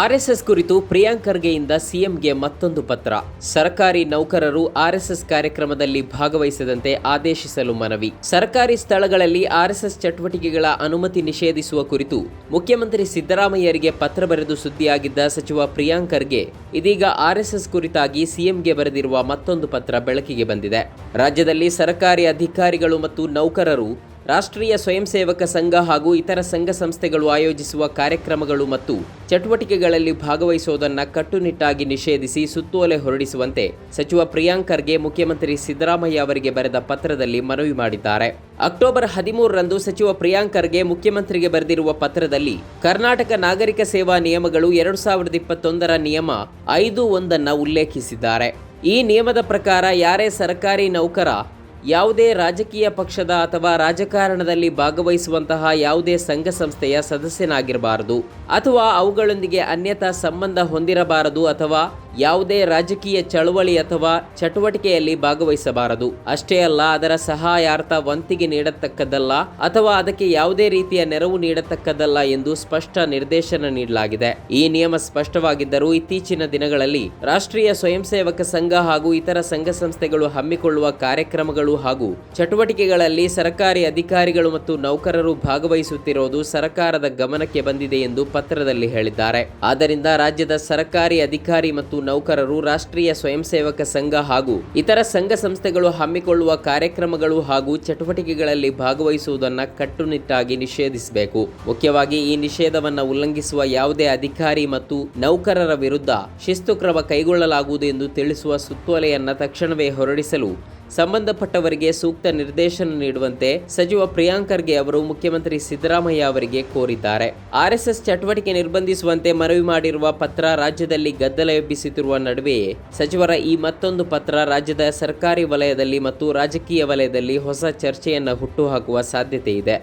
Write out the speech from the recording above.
RSS ಕುರಿತು ಪ್ರಿಯಾಂಕ್ ಖರ್ಗೆಯಿಂದ ಸಿಎಂಗೆ ಮತ್ತೊಂದು ಪತ್ರ. ಸರ್ಕಾರಿ ನೌಕರರು ಆರ್ಎಸ್ಎಸ್ ಕಾರ್ಯಕ್ರಮದಲ್ಲಿ ಭಾಗವಹಿಸದಂತೆ ಆದೇಶಿಸಲು ಮನವಿ. ಸರ್ಕಾರಿ ಸ್ಥಳಗಳಲ್ಲಿ ಆರ್ಎಸ್ಎಸ್ ಚಟುವಟಿಕೆಗಳ ಅನುಮತಿ ನಿಷೇಧಿಸುವ ಕುರಿತು ಮುಖ್ಯಮಂತ್ರಿ ಸಿದ್ದರಾಮಯ್ಯರಿಗೆ ಪತ್ರ ಬರೆದು ಸುದ್ದಿಯಾಗಿದ್ದ ಸಚಿವ ಪ್ರಿಯಾಂಕ್ ಖರ್ಗೆ, ಇದೀಗ ಆರ್ಎಸ್ಎಸ್ ಕುರಿತಾಗಿ ಸಿಎಂಗೆ ಬರೆದಿರುವ ಮತ್ತೊಂದು ಪತ್ರ ಬೆಳಕಿಗೆ ಬಂದಿದೆ. ರಾಜ್ಯದಲ್ಲಿ ಸರ್ಕಾರಿ ಅಧಿಕಾರಿಗಳು ಮತ್ತು ನೌಕರರು ರಾಷ್ಟ್ರೀಯ ಸ್ವಯಂ ಸೇವಕ ಸಂಘ ಹಾಗೂ ಇತರ ಸಂಘ ಸಂಸ್ಥೆಗಳು ಆಯೋಜಿಸುವ ಕಾರ್ಯಕ್ರಮಗಳು ಮತ್ತು ಚಟುವಟಿಕೆಗಳಲ್ಲಿ ಭಾಗವಹಿಸುವುದನ್ನು ಕಟ್ಟುನಿಟ್ಟಾಗಿ ನಿಷೇಧಿಸಿ ಸುತ್ತೋಲೆ ಹೊರಡಿಸುವಂತೆ ಸಚಿವ ಪ್ರಿಯಾಂಕರ್ಗೆ ಮುಖ್ಯಮಂತ್ರಿ ಸಿದ್ದರಾಮಯ್ಯ ಅವರಿಗೆ ಬರೆದ ಪತ್ರದಲ್ಲಿ ಮನವಿ ಮಾಡಿದ್ದಾರೆ. ಅಕ್ಟೋಬರ್ ಹದಿಮೂರರಂದು ಸಚಿವ ಪ್ರಿಯಾಂಕರ್ಗೆ ಮುಖ್ಯಮಂತ್ರಿಗೆ ಬರೆದಿರುವ ಪತ್ರದಲ್ಲಿ ಕರ್ನಾಟಕ ನಾಗರಿಕ ಸೇವಾ ನಿಯಮಗಳು ಎರಡು ಸಾವಿರದ ಇಪ್ಪತ್ತೊಂದರ ನಿಯಮ ಐದು ಒಂದನ್ನು ಉಲ್ಲೇಖಿಸಿದ್ದಾರೆ. ಈ ನಿಯಮದ ಪ್ರಕಾರ ಯಾರೇ ಸರ್ಕಾರಿ ನೌಕರ ಯಾವುದೇ ರಾಜಕೀಯ ಪಕ್ಷದ ಅಥವಾ ರಾಜಕಾರಣದಲ್ಲಿ ಭಾಗವಹಿಸುವಂತಹ ಯಾವುದೇ ಸಂಘ ಸಂಸ್ಥೆಯ ಸದಸ್ಯನಾಗಿರಬಾರದು ಅಥವಾ ಅವುಗಳೊಂದಿಗೆ ಅನ್ಯತಾ ಸಂಬಂಧ ಹೊಂದಿರಬಾರದು ಅಥವಾ ಯಾವುದೇ ರಾಜಕೀಯ ಚಳವಳಿ ಅಥವಾ ಚಟುವಟಿಕೆಯಲ್ಲಿ ಭಾಗವಹಿಸಬಾರದು. ಅಷ್ಟೇ ಅಲ್ಲ, ಅದರ ಸಹಾಯಾರ್ಥ ವಂತಿಗೆ ನೀಡತಕ್ಕದ್ದಲ್ಲ ಅಥವಾ ಅದಕ್ಕೆ ಯಾವುದೇ ರೀತಿಯ ನೆರವು ನೀಡತಕ್ಕದ್ದಲ್ಲ ಎಂದು ಸ್ಪಷ್ಟ ನಿರ್ದೇಶನ ನೀಡಲಾಗಿದೆ. ಈ ನಿಯಮ ಸ್ಪಷ್ಟವಾಗಿದ್ದರೂ ಇತ್ತೀಚಿನ ದಿನಗಳಲ್ಲಿ ರಾಷ್ಟ್ರೀಯ ಸ್ವಯಂ ಸೇವಕ ಸಂಘ ಹಾಗೂ ಇತರ ಸಂಘ ಸಂಸ್ಥೆಗಳು ಹಮ್ಮಿಕೊಳ್ಳುವ ಕಾರ್ಯಕ್ರಮಗಳು ಹಾಗೂ ಚಟುವಟಿಕೆಗಳಲ್ಲಿ ಸರ್ಕಾರಿ ಅಧಿಕಾರಿಗಳು ಮತ್ತು ನೌಕರರು ಭಾಗವಹಿಸುತ್ತಿರುವುದು ಸರ್ಕಾರದ ಗಮನಕ್ಕೆ ಬಂದಿದೆ ಎಂದು ಪತ್ರದಲ್ಲಿ ಹೇಳಿದ್ದಾರೆ. ಆದ್ದರಿಂದ ರಾಜ್ಯದ ಸರ್ಕಾರಿ ಅಧಿಕಾರಿ ಮತ್ತು ನೌಕರರು ರಾಷ್ಟ್ರೀಯ ಸ್ವಯಂ ಸೇವಕ ಸಂಘ ಹಾಗೂ ಇತರ ಸಂಘ ಸಂಸ್ಥೆಗಳು ಹಮ್ಮಿಕೊಳ್ಳುವ ಕಾರ್ಯಕ್ರಮಗಳು ಹಾಗೂ ಚಟುವಟಿಕೆಗಳಲ್ಲಿ ಭಾಗವಹಿಸುವುದನ್ನು ಕಟ್ಟುನಿಟ್ಟಾಗಿ ನಿಷೇಧಿಸಬೇಕು. ಮುಖ್ಯವಾಗಿ ಈ ನಿಷೇಧವನ್ನು ಉಲ್ಲಂಘಿಸುವ ಯಾವುದೇ ಅಧಿಕಾರಿ ಮತ್ತು ನೌಕರರ ವಿರುದ್ಧ ಶಿಸ್ತು ಕ್ರಮ ಕೈಗೊಳ್ಳಲಾಗುವುದು ಎಂದು ತಿಳಿಸುವ ಸುತ್ತೋಲೆಯನ್ನು ತಕ್ಷಣವೇ ಹೊರಡಿಸಲು ಸಂಬಂಧಪಟ್ಟವರಿಗೆ ಸೂಕ್ತ ನಿರ್ದೇಶನ ನೀಡುವಂತೆ ಸಚಿವ ಪ್ರಿಯಾಂಕ್ ಖರ್ಗೆ ಅವರು ಮುಖ್ಯಮಂತ್ರಿ ಸಿದ್ದರಾಮಯ್ಯ ಅವರಿಗೆ ಕೋರಿದ್ದಾರೆ. ಆರ್ಎಸ್ಎಸ್ ಚಟುವಟಿಕೆ ನಿರ್ಬಂಧಿಸುವಂತೆ ಮನವಿ ಮಾಡಿರುವ ಪತ್ರ ರಾಜ್ಯದಲ್ಲಿ ಗದ್ದಲ ಎಬ್ಬಿಸುತ್ತಿರುವ ನಡುವೆಯೇ ಸಚಿವರ ಈ ಮತ್ತೊಂದು ಪತ್ರ ರಾಜ್ಯದ ಸರ್ಕಾರಿ ವಲಯದಲ್ಲಿ ಮತ್ತು ರಾಜಕೀಯ ವಲಯದಲ್ಲಿ ಹೊಸ ಚರ್ಚೆಯನ್ನು ಹುಟ್ಟುಹಾಕುವ ಸಾಧ್ಯತೆ ಇದೆ.